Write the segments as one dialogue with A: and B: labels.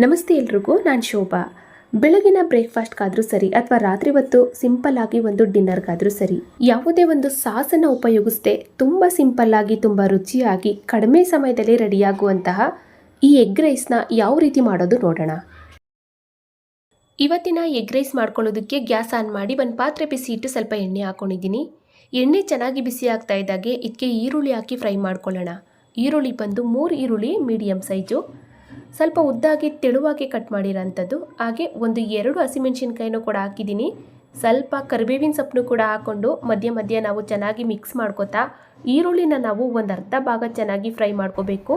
A: ನಮಸ್ತೆ ಎಲ್ರಿಗೂ, ನಾನು ಶೋಭಾ. ಬೆಳಗಿನ ಬ್ರೇಕ್ಫಾಸ್ಟ್ಗಾದರೂ ಸರಿ ಅಥವಾ ರಾತ್ರಿ ಹೊತ್ತು ಸಿಂಪಲ್ ಆಗಿ ಒಂದು ಡಿನ್ನರ್ಗಾದರೂ ಸರಿ, ಯಾವುದೇ ಒಂದು ಸಾಸನ್ನು ಉಪಯೋಗಿಸದೆ ತುಂಬ ಸಿಂಪಲ್ ಆಗಿ ತುಂಬ ರುಚಿಯಾಗಿ, ಕಡಿಮೆ ಸಮಯದಲ್ಲಿ ರೆಡಿಯಾಗುವಂತಹ ಈ ಎಗ್ ರೈಸ್ನ ಯಾವ ರೀತಿ ಮಾಡೋದು ನೋಡೋಣ. ಇವತ್ತಿನ ಎಗ್ ರೈಸ್ ಮಾಡ್ಕೊಳ್ಳೋದಕ್ಕೆ ಗ್ಯಾಸ್ ಆನ್ ಮಾಡಿ ಒಂದು ಪಾತ್ರೆ ಬಿಸಿ ಇಟ್ಟು ಸ್ವಲ್ಪ ಎಣ್ಣೆ ಹಾಕೊಂಡಿದ್ದೀನಿ. ಎಣ್ಣೆ ಚೆನ್ನಾಗಿ ಬಿಸಿ ಆಗ್ತಾ ಇದ್ದಾಗೆ ಇದಕ್ಕೆ ಈರುಳ್ಳಿ ಹಾಕಿ ಫ್ರೈ ಮಾಡ್ಕೊಳ್ಳೋಣ. ಈರುಳ್ಳಿ ಬಂದು ಮೂರು ಈರುಳ್ಳಿ ಮೀಡಿಯಮ್ ಸೈಜು. ಸ್ವಲ್ಪ ಉದ್ದಾಗಿ ತೆಳುವಾಗಿ ಕಟ್ ಮಾಡಿರೋಂಥದ್ದು. ಹಾಗೆ ಒಂದು ಎರಡು ಹಸಿಮೆಣ್ಸಿನ್ಕಾಯಿನೂ ಕೂಡ ಹಾಕಿದ್ದೀನಿ. ಸ್ವಲ್ಪ ಕರಿಬೇವಿನ ಸೊಪ್ಪನ್ನು ಕೂಡ ಹಾಕ್ಕೊಂಡು ಮಧ್ಯ ಮಧ್ಯ ನಾವು ಚೆನ್ನಾಗಿ ಮಿಕ್ಸ್ ಮಾಡ್ಕೋತಾ ಈರುಳ್ಳಿನ ನಾವು ಒಂದು ಅರ್ಧ ಭಾಗ ಚೆನ್ನಾಗಿ ಫ್ರೈ ಮಾಡ್ಕೋಬೇಕು.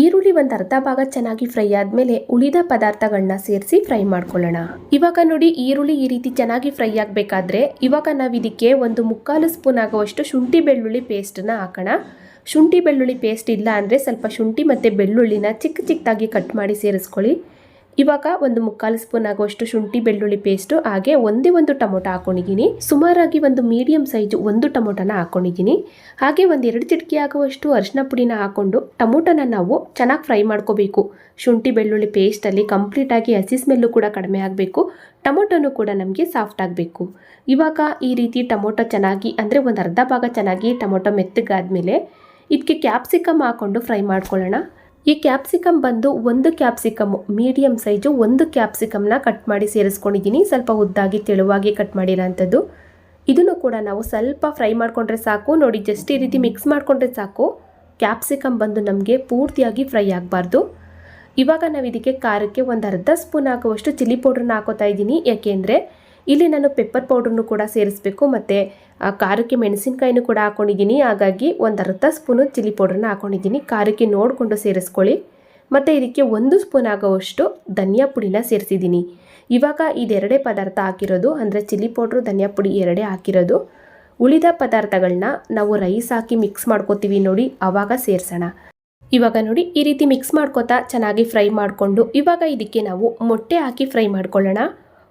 A: ಈರುಳ್ಳಿ ಒಂದು ಅರ್ಧ ಭಾಗ ಚೆನ್ನಾಗಿ ಫ್ರೈ ಆದಮೇಲೆ ಉಳಿದ ಪದಾರ್ಥಗಳನ್ನ ಸೇರಿಸಿ ಫ್ರೈ ಮಾಡ್ಕೊಳ್ಳೋಣ. ಇವಾಗ ನೋಡಿ ಈರುಳ್ಳಿ ಈ ರೀತಿ ಚೆನ್ನಾಗಿ ಫ್ರೈ ಆಗಬೇಕಾದ್ರೆ ಇವಾಗ ನಾವು ಇದಕ್ಕೆ ಒಂದು ಮುಕ್ಕಾಲು ಸ್ಪೂನ್ ಆಗುವಷ್ಟು ಶುಂಠಿ ಬೆಳ್ಳುಳ್ಳಿ ಪೇಸ್ಟನ್ನ ಹಾಕೋಣ. ಶುಂಠಿ ಬೆಳ್ಳುಳ್ಳಿ ಪೇಸ್ಟ್ ಇಲ್ಲ ಅಂದರೆ ಸ್ವಲ್ಪ ಶುಂಠಿ ಮತ್ತು ಬೆಳ್ಳುಳ್ಳಿನ ಚಿಕ್ಕ ಚಿಕ್ಕದಾಗಿ ಕಟ್ ಮಾಡಿ ಸೇರಿಸ್ಕೊಳ್ಳಿ. ಇವಾಗ ಒಂದು ಮುಕ್ಕಾಲು ಸ್ಪೂನ್ ಆಗುವಷ್ಟು ಶುಂಠಿ ಬೆಳ್ಳುಳ್ಳಿ ಪೇಸ್ಟು ಹಾಗೆ ಒಂದೇ ಒಂದು ಟೊಮೊಟೊ ಹಾಕೊಂಡಿದ್ದೀನಿ. ಸುಮಾರಾಗಿ ಒಂದು ಮೀಡಿಯಂ ಸೈಜು ಒಂದು ಟೊಮೊಟೊನ ಹಾಕೊಂಡಿದ್ದೀನಿ. ಹಾಗೆ ಒಂದು ಎರಡು ಚಿಟಕಿ ಆಗುವಷ್ಟು ಅರಿಶಿನ ಪುಡಿನ ಹಾಕೊಂಡು ಟೊಮೊಟೊನ ನಾವು ಚೆನ್ನಾಗಿ ಫ್ರೈ ಮಾಡ್ಕೋಬೇಕು. ಶುಂಠಿ ಬೆಳ್ಳುಳ್ಳಿ ಪೇಸ್ಟಲ್ಲಿ ಕಂಪ್ಲೀಟಾಗಿ ಹಸಿ ಸ್ಮೆಲ್ಲು ಕೂಡ ಕಡಿಮೆ ಆಗಬೇಕು. ಟೊಮೊಟೊನು ಕೂಡ ನಮಗೆ ಸಾಫ್ಟ್ ಆಗಬೇಕು. ಇವಾಗ ಈ ರೀತಿ ಟೊಮೊಟೊ ಚೆನ್ನಾಗಿ ಅಂದರೆ ಒಂದು ಅರ್ಧ ಭಾಗ ಚೆನ್ನಾಗಿ ಟೊಮೊಟೊ ಮೆತ್ತಗಾದ್ಮೇಲೆ ಇದಕ್ಕೆ ಕ್ಯಾಪ್ಸಿಕಮ್ ಹಾಕ್ಕೊಂಡು ಫ್ರೈ ಮಾಡ್ಕೊಳ್ಳೋಣ. ಈ ಕ್ಯಾಪ್ಸಿಕಮ್ ಬಂದು ಒಂದು ಕ್ಯಾಪ್ಸಿಕಮ್ ಮೀಡಿಯಮ್ ಸೈಜು ಒಂದು ಕ್ಯಾಪ್ಸಿಕಮ್ನ ಕಟ್ ಮಾಡಿ ಸೇರಿಸ್ಕೊಂಡಿದ್ದೀನಿ. ಸ್ವಲ್ಪ ಉದ್ದಾಗಿ ತೆಳುವಾಗಿ ಕಟ್ ಮಾಡಿರೋಂಥದ್ದು. ಇದನ್ನು ಕೂಡ ನಾವು ಸ್ವಲ್ಪ ಫ್ರೈ ಮಾಡಿಕೊಂಡ್ರೆ ಸಾಕು. ನೋಡಿ ಜಸ್ಟ್ ಈ ರೀತಿ ಮಿಕ್ಸ್ ಮಾಡಿಕೊಂಡ್ರೆ ಸಾಕು. ಕ್ಯಾಪ್ಸಿಕಮ್ ಬಂದು ನಮಗೆ ಪೂರ್ತಿಯಾಗಿ ಫ್ರೈ ಆಗಬಾರ್ದು. ಇವಾಗ ನಾವು ಇದಕ್ಕೆ ಖಾರಕ್ಕೆ ಒಂದು ಅರ್ಧ ಸ್ಪೂನ್ ಹಾಕುವಷ್ಟು ಚಿಲ್ಲಿ ಪೌಡ್ರನ್ನ ಹಾಕೋತಾ ಇದ್ದೀನಿ. ಯಾಕೆಂದರೆ ಇಲ್ಲಿ ನಾನು ಪೆಪ್ಪರ್ ಪೌಡ್ರನ್ನು ಕೂಡ ಸೇರಿಸಬೇಕು, ಮತ್ತು ಖಾರಕ್ಕೆ ಮೆಣಸಿನಕಾಯಿನೂ ಕೂಡ ಹಾಕ್ಕೊಂಡಿದ್ದೀನಿ ಹಾಗಾಗಿ ಒಂದು ಅರ್ಧ ಸ್ಪೂನು ಚಿಲ್ಲಿ ಪೌಡ್ರನ್ನ ಹಾಕ್ಕೊಂಡಿದ್ದೀನಿ ಖಾರಕ್ಕೆ ನೋಡಿಕೊಂಡು ಸೇರಿಸ್ಕೊಳ್ಳಿ. ಮತ್ತು ಇದಕ್ಕೆ ಒಂದು ಸ್ಪೂನ್ ಆಗೋವಷ್ಟು ಧನಿಯಾ ಪುಡಿನ ಸೇರಿಸಿದ್ದೀನಿ. ಇವಾಗ ಇದೆರಡೇ ಪದಾರ್ಥ ಹಾಕಿರೋದು, ಅಂದರೆ ಚಿಲ್ಲಿ ಪೌಡ್ರು ಧನಿಯಾ ಪುಡಿ ಎರಡೇ ಹಾಕಿರೋದು. ಉಳಿದ ಪದಾರ್ಥಗಳನ್ನ ನಾವು ರೈಸ್ ಹಾಕಿ ಮಿಕ್ಸ್ ಮಾಡ್ಕೋತೀವಿ ನೋಡಿ ಆವಾಗ ಸೇರಿಸೋಣ. ಇವಾಗ ನೋಡಿ, ಈ ರೀತಿ ಮಿಕ್ಸ್ ಮಾಡ್ಕೋತಾ ಚೆನ್ನಾಗಿ ಫ್ರೈ ಮಾಡಿಕೊಂಡು, ಇವಾಗ ಇದಕ್ಕೆ ನಾವು ಮೊಟ್ಟೆ ಹಾಕಿ ಫ್ರೈ ಮಾಡ್ಕೊಳ್ಳೋಣ.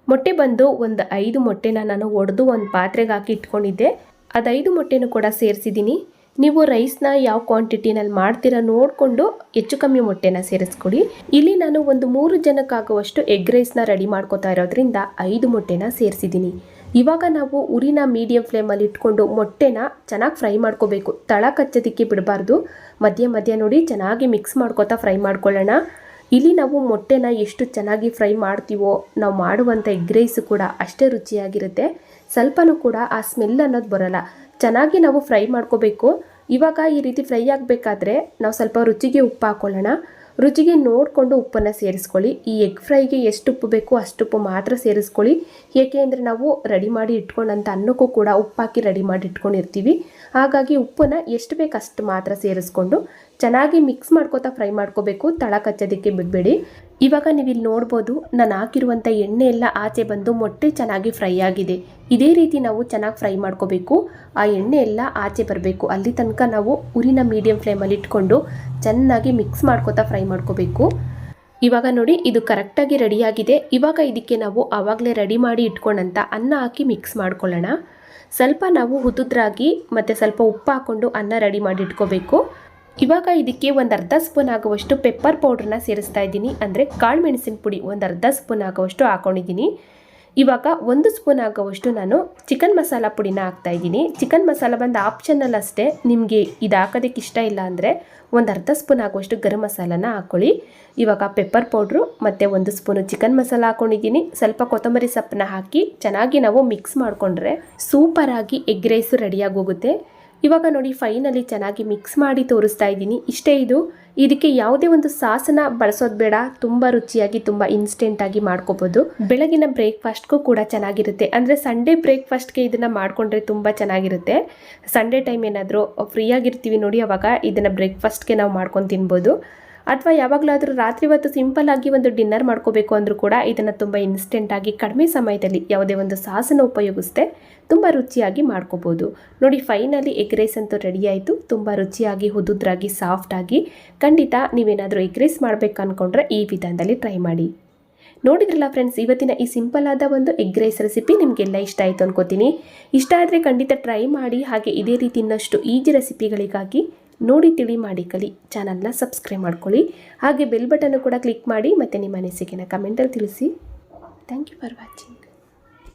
A: ಮೊಟ್ಟೆ ಬಂದು ಒಂದು ಐದು ಮೊಟ್ಟೆನ ನಾನು ಒಡೆದು ಒಂದು ಪಾತ್ರೆಗೆ ಹಾಕಿ ಇಟ್ಕೊಂಡಿದ್ದೆ. ಅದು ಐದು ಮೊಟ್ಟೆನೂ ಕೂಡ ಸೇರಿಸಿದ್ದೀನಿ ನೀವು ರೈಸ್ನ ಯಾವ ಕ್ವಾಂಟಿಟಿನಲ್ಲಿ ಮಾಡ್ತೀರಾ ನೋಡಿಕೊಂಡು ಹೆಚ್ಚು ಕಮ್ಮಿ ಮೊಟ್ಟೆನ ಸೇರಿಸ್ಕೊಡಿ. ಇಲ್ಲಿ ನಾನು ಒಂದು ಮೂರು ಜನಕ್ಕಾಗುವಷ್ಟು ಎಗ್ ರೈಸ್ನ ರೆಡಿ ಮಾಡ್ಕೋತಾ ಇರೋದ್ರಿಂದ ಐದು ಮೊಟ್ಟೆನ ಸೇರಿಸಿದ್ದೀನಿ ಇವಾಗ ನಾವು ಉರಿನ ಮೀಡಿಯಂ ಫ್ಲೇಮಲ್ಲಿ ಇಟ್ಕೊಂಡು ಮೊಟ್ಟೆನ ಚೆನ್ನಾಗಿ ಫ್ರೈ ಮಾಡ್ಕೋಬೇಕು. ತಳ ಕಚ್ಚೋದಕ್ಕೆ ಬಿಡಬಾರ್ದು. ಮಧ್ಯ ಮಧ್ಯ ನೋಡಿ ಚೆನ್ನಾಗಿ ಮಿಕ್ಸ್ ಮಾಡ್ಕೋತಾ ಫ್ರೈ ಮಾಡ್ಕೊಳ್ಳೋಣ. ಇಲ್ಲಿ ನಾವು ಮೊಟ್ಟೆನ ಎಷ್ಟು ಚೆನ್ನಾಗಿ ಫ್ರೈ ಮಾಡ್ತೀವೋ, ನಾವು ಮಾಡುವಂಥ ಎಗ್ ರೈಸು ಕೂಡ ಅಷ್ಟೇ ರುಚಿಯಾಗಿರುತ್ತೆ. ಸ್ವಲ್ಪನೂ ಕೂಡ ಆ ಸ್ಮೆಲ್ ಅನ್ನೋದು ಬರೋಲ್ಲ. ಚೆನ್ನಾಗಿ ನಾವು ಫ್ರೈ ಮಾಡ್ಕೋಬೇಕು. ಇವಾಗ ಈ ರೀತಿ ಫ್ರೈ ಆಗಬೇಕಾದ್ರೆ ನಾವು ಸ್ವಲ್ಪ ರುಚಿಗೆ ಉಪ್ಪು ಹಾಕ್ಕೊಳ್ಳೋಣ ರುಚಿಗೆ ನೋಡಿಕೊಂಡು ಉಪ್ಪನ್ನು ಸೇರಿಸ್ಕೊಳ್ಳಿ. ಈ ಎಗ್ ಫ್ರೈಗೆ ಎಷ್ಟು ಉಪ್ಪು ಬೇಕು ಅಷ್ಟು ಉಪ್ಪು ಮಾತ್ರ ಸೇರಿಸ್ಕೊಳ್ಳಿ. ಏಕೆ ಅಂದರೆ ನಾವು ರೆಡಿ ಮಾಡಿ ಇಟ್ಕೊಂಡಂಥ ಅನ್ನಕ್ಕೂ ಕೂಡ ಉಪ್ಪು ಹಾಕಿ ರೆಡಿ ಮಾಡಿ ಇಟ್ಕೊಂಡಿರ್ತೀವಿ. ಹಾಗಾಗಿ ಉಪ್ಪನ್ನು ಎಷ್ಟು ಬೇಕು ಅಷ್ಟು ಮಾತ್ರ ಸೇರಿಸ್ಕೊಂಡು ಚೆನ್ನಾಗಿ ಮಿಕ್ಸ್ ಮಾಡ್ಕೋತಾ ಫ್ರೈ ಮಾಡ್ಕೋಬೇಕು. ತಳ ಕಚ್ಚೋದಕ್ಕೆ ಬಿಡಬೇಡಿ. ಇವಾಗ ನೀವು ಇಲ್ಲಿ ನೋಡ್ಬೋದು ನಾನು ಹಾಕಿರುವಂಥ ಎಣ್ಣೆ ಎಲ್ಲ ಆಚೆ ಬಂದು ಮೊಟ್ಟೆ ಚೆನ್ನಾಗಿ ಫ್ರೈ ಆಗಿದೆ. ಇದೇ ರೀತಿ ನಾವು ಚೆನ್ನಾಗಿ ಫ್ರೈ ಮಾಡ್ಕೋಬೇಕು. ಆ ಎಣ್ಣೆ ಎಲ್ಲ ಆಚೆ ಬರಬೇಕು. ಅಲ್ಲಿ ತನಕ ನಾವು ಉರಿನ ಮೀಡಿಯಂ ಫ್ಲೇಮಲ್ಲಿ ಇಟ್ಕೊಂಡು ಚೆನ್ನಾಗಿ ಮಿಕ್ಸ್ ಮಾಡ್ಕೋತಾ ಫ್ರೈ ಮಾಡ್ಕೋಬೇಕು. ಇವಾಗ ನೋಡಿ, ಇದು ಕರೆಕ್ಟಾಗಿ ರೆಡಿಯಾಗಿದೆ. ಇವಾಗ ಇದಕ್ಕೆ ನಾವು ಆವಾಗಲೇ ರೆಡಿ ಮಾಡಿ ಇಟ್ಕೊಂಡಂಥ ಅನ್ನ ಹಾಕಿ ಮಿಕ್ಸ್ ಮಾಡ್ಕೊಳ್ಳೋಣ. ಸ್ವಲ್ಪ ನಾವು ಹುದುದ್ರಾಗಿ ಮತ್ತು ಸ್ವಲ್ಪ ಉಪ್ಪು ಹಾಕ್ಕೊಂಡು ಅನ್ನ ರೆಡಿ ಮಾಡಿ ಇಟ್ಕೋಬೇಕು. ಇವಾಗ ಇದಕ್ಕೆ ಒಂದು ಅರ್ಧ ಸ್ಪೂನ್ ಆಗುವಷ್ಟು ಪೆಪ್ಪರ್ ಪೌಡ್ರನ್ನ ಸೇರಿಸ್ತಾ ಇದ್ದೀನಿ. ಅಂದರೆ ಕಾಳು ಮೆಣಸಿನ ಪುಡಿ ಒಂದು ಅರ್ಧ ಸ್ಪೂನ್ ಆಗುವಷ್ಟು ಹಾಕೊಂಡಿದ್ದೀನಿ. ಇವಾಗ ಒಂದು ಸ್ಪೂನ್ ಆಗುವಷ್ಟು ನಾನು ಚಿಕನ್ ಮಸಾಲ ಪುಡಿನ ಹಾಕ್ತಾ ಇದ್ದೀನಿ. ಚಿಕನ್ ಮಸಾಲ ಬಂದು ಆಪ್ಷನಲ್ ಅಷ್ಟೇ ನಿಮಗೆ ಇದು ಹಾಕೋದಕ್ಕೆ ಇಷ್ಟ ಇಲ್ಲ ಅಂದರೆ ಒಂದು ಅರ್ಧ ಸ್ಪೂನ್ ಆಗುವಷ್ಟು ಗರಂ ಮಸಾಲನ ಹಾಕ್ಕೊಳ್ಳಿ ಇವಾಗ ಪೆಪ್ಪರ್ ಪೌಡ್ರು ಮತ್ತು ಒಂದು ಸ್ಪೂನು ಚಿಕನ್ ಮಸಾಲ ಹಾಕ್ಕೊಂಡಿದ್ದೀನಿ ಸ್ವಲ್ಪ ಕೊತ್ತಂಬರಿ ಸೊಪ್ಪನ್ನ ಹಾಕಿ ಚೆನ್ನಾಗಿ ನಾವು ಮಿಕ್ಸ್ ಮಾಡಿಕೊಂಡ್ರೆ ಸೂಪರಾಗಿ ಎಗ್ ರೈಸು ರೆಡಿಯಾಗಿ ಹೋಗುತ್ತೆ. ಇವಾಗ ನೋಡಿ ಫೈನಲ್ಲಿ ಚೆನ್ನಾಗಿ ಮಿಕ್ಸ್ ಮಾಡಿ ತೋರಿಸ್ತಾ ಇದ್ದೀನಿ. ಇಷ್ಟೇ ಇದು. ಇದಕ್ಕೆ ಯಾವುದೇ ಒಂದು ಸಾಸನ ಬಳಸೋದು ಬೇಡ. ತುಂಬ ರುಚಿಯಾಗಿ, ತುಂಬ ಇನ್ಸ್ಟೆಂಟಾಗಿ ಮಾಡ್ಕೋಬೋದು. ಬೆಳಗಿನ ಬ್ರೇಕ್ಫಾಸ್ಟ್ಗೂ ಕೂಡ ಚೆನ್ನಾಗಿರುತ್ತೆ. ಅಂದರೆ ಸಂಡೇ ಬ್ರೇಕ್ಫಾಸ್ಟ್ಗೆ ಇದನ್ನು ಮಾಡಿಕೊಂಡ್ರೆ ತುಂಬ ಚೆನ್ನಾಗಿರುತ್ತೆ. ಸಂಡೇ ಟೈಮ್ ಏನಾದರೂ ಫ್ರೀಯಾಗಿರ್ತೀವಿ ನೋಡಿ, ಅವಾಗ ಇದನ್ನು ಬ್ರೇಕ್ಫಾಸ್ಟ್ಗೆ ನಾವು ಮಾಡ್ಕೊಂಡು ತಿನ್ಬೋದು. ಅಥವಾ ಯಾವಾಗಲಾದರೂ ರಾತ್ರಿ ಹೊತ್ತು ಸಿಂಪಲ್ ಆಗಿ ಒಂದು ಡಿನ್ನರ್ ಮಾಡ್ಕೋಬೇಕು ಅಂದರೂ ಕೂಡ ಇದನ್ನು ತುಂಬ ಇನ್ಸ್ಟೆಂಟಾಗಿ ಕಡಿಮೆ ಸಮಯದಲ್ಲಿ ಯಾವುದೇ ಒಂದು ಸಾಸನ್ನು ಉಪಯೋಗಿಸ್ದೆ ತುಂಬ ರುಚಿಯಾಗಿ ಮಾಡ್ಕೋಬೋದು. ನೋಡಿ ಫೈನಲಿ ಎಗ್ ರೈಸ್ ಅಂತೂ ರೆಡಿ ಆಯಿತು. ತುಂಬ ರುಚಿಯಾಗಿ, ಹುದುದ್ರಾಗಿ ಸಾಫ್ಟಾಗಿ ಖಂಡಿತ ನೀವೇನಾದರೂ ಎಗ್ ರೈಸ್ ಮಾಡಬೇಕು ಅಂದ್ಕೊಂಡ್ರೆ ಈ ವಿಧಾನದಲ್ಲಿ ಟ್ರೈ ಮಾಡಿ. ನೋಡಿದ್ರಲ್ಲ ಫ್ರೆಂಡ್ಸ್ ಇವತ್ತಿನ ಈ ಸಿಂಪಲ್ ಆದ ಒಂದು ಎಗ್ ರೈಸ್ ರೆಸಿಪಿ ನಿಮಗೆಲ್ಲ ಇಷ್ಟ ಆಯಿತು ಅನ್ಕೋತೀನಿ. ಇಷ್ಟ ಆದರೆ ಖಂಡಿತ ಟ್ರೈ ಮಾಡಿ. ಹಾಗೆ ಇದೇ ರೀತಿ ಇನ್ನಷ್ಟು ಈಜಿ ರೆಸಿಪಿಗಳಿಗಾಗಿ ನೋಡಿ ತಿಳಿ ಮಾಡಿ ಕಲಿ. ಚಾನಲ್ನ ಸಬ್ಸ್ಕ್ರೈಬ್ ಮಾಡ್ಕೊಳ್ಳಿ. ಹಾಗೆ ಬೆಲ್ ಬಟನ್ನು ಕೂಡ ಕ್ಲಿಕ್ ಮಾಡಿ ಮತ್ತು ನಿಮ್ಮ ಅನಿಸಿಕೆನ ಕಮೆಂಟಲ್ಲಿ ತಿಳಿಸಿ. Thank you for watching